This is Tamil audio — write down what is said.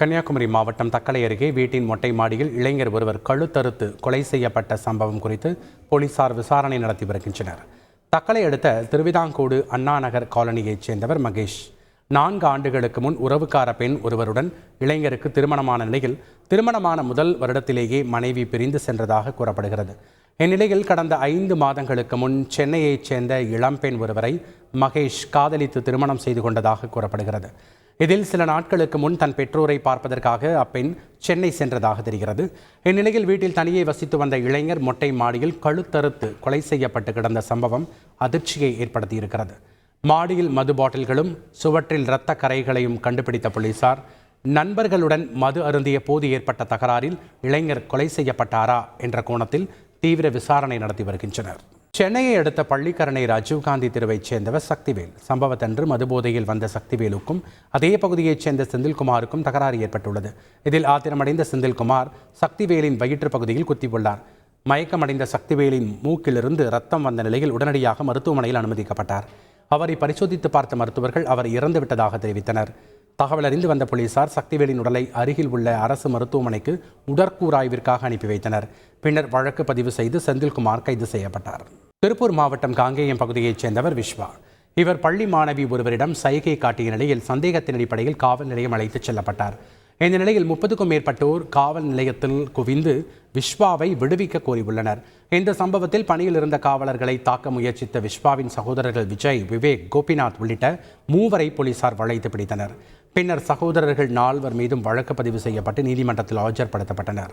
கன்னியாகுமரி மாவட்டம் தக்கலை அருகே வீட்டின் மொட்டை மாடியில் இளைஞர் ஒருவர் கழுத்தறுத்து கொலை செய்யப்பட்ட சம்பவம் குறித்து போலீசார் விசாரணை நடத்தி வருகின்றனர். தக்கலை அடுத்த திருவிதாங்கோடு அண்ணா நகர் காலனியைச் சேர்ந்தவர் மகேஷ். நான்கு ஆண்டுகளுக்கு முன் உறவுக்கார பெண் ஒருவருடன் இளைஞருக்கு திருமணமான நிலையில் திருமணமான முதல் வருடத்திலேயே மனைவி பிரிந்து சென்றதாக கூறப்படுகிறது. இந்நிலையில் கடந்த ஐந்து மாதங்களுக்கு முன் சென்னையைச் சேர்ந்த இளம்பெண் ஒருவரை மகேஷ் காதலித்து திருமணம் செய்து கொண்டதாக கூறப்படுகிறது. இதில் சில நாட்களுக்கு முன் தன் பெற்றோரை பார்ப்பதற்காக அப்பெண் சென்னை சென்றதாக தெரிகிறது. இந்நிலையில் வீட்டில் தனியே வசித்து வந்த இளைஞர் மொட்டை மாடியில் கழுத்தறுத்து கொலை செய்யப்பட்டு கிடந்த சம்பவம் அதிர்ச்சியை ஏற்படுத்தியிருக்கிறது. மாடியில் மது பாட்டில்களும் சுவற்றில் இரத்த கரைகளையும் கண்டுபிடித்த போலீசார் நண்பர்களுடன் மது அருந்திய போது ஏற்பட்ட தகராறில் இளைஞர் கொலை செய்யப்பட்டாரா என்ற கோணத்தில் தீவிர விசாரணை நடத்தி வருகின்றனர். சென்னையை அடுத்த பள்ளிக்கரணை ராஜீவ்காந்தி தெருவைச் சேர்ந்தவர் சக்திவேல். சம்பவத்தன்று மதுபோதையில் வந்த சக்திவேலுக்கும் அதே பகுதியைச் சேர்ந்த செந்தில்குமாருக்கும் தகராறு ஏற்பட்டுள்ளது. இதில் ஆத்திரமடைந்த செந்தில்குமார் சக்திவேலின் வயிற்று பகுதியில் குத்தியுள்ளார். மயக்கமடைந்த சக்திவேலின் மூக்கிலிருந்து ரத்தம் வந்த நிலையில் உடனடியாக மருத்துவமனையில் அனுமதிக்கப்பட்டார். அவரை பரிசோதித்து பார்த்த மருத்துவர்கள் அவர் இறந்துவிட்டதாக தெரிவித்தனர். தகவல் அறிந்து வந்த போலீசார் சக்திவேலின் உடலை அருகில் உள்ள அரசு மருத்துவமனைக்கு உடற்கூறாய்விற்காக அனுப்பி வைத்தனர். பின்னர் வழக்கு பதிவு செய்து செந்தில்குமார் கைது செய்யப்பட்டார். திருப்பூர் மாவட்டம் காங்கேயம் பகுதியைச் சேர்ந்தவர் விஸ்வா இவர் பள்ளி மாணவி ஒருவரிடம் சைகை காட்டிய நிலையில் சந்தேகத்தின் அடிப்படையில் காவல் நிலையம் அழைத்துச் செல்லப்பட்டார். இந்த நிலையில் முப்பதுக்கும் மேற்பட்டோர் காவல் நிலையத்தில் குவிந்து விஸ்வாவை விடுவிக்க கோரியுள்ளனர். இந்த சம்பவத்தில் பணியில் இருந்த காவலர்களை தாக்க முயற்சித்த விஸ்வாவின் சகோதரர்கள் விஜய் விவேக் கோபிநாத் உள்ளிட்ட மூவரை போலீசார் வளைத்து பிடித்தனர். பின்னர் சகோதரர்கள் நால்வர் மீதும் வழக்கு பதிவு செய்யப்பட்டு நீதிமன்றத்தில் ஆஜர்படுத்தப்பட்டனர்.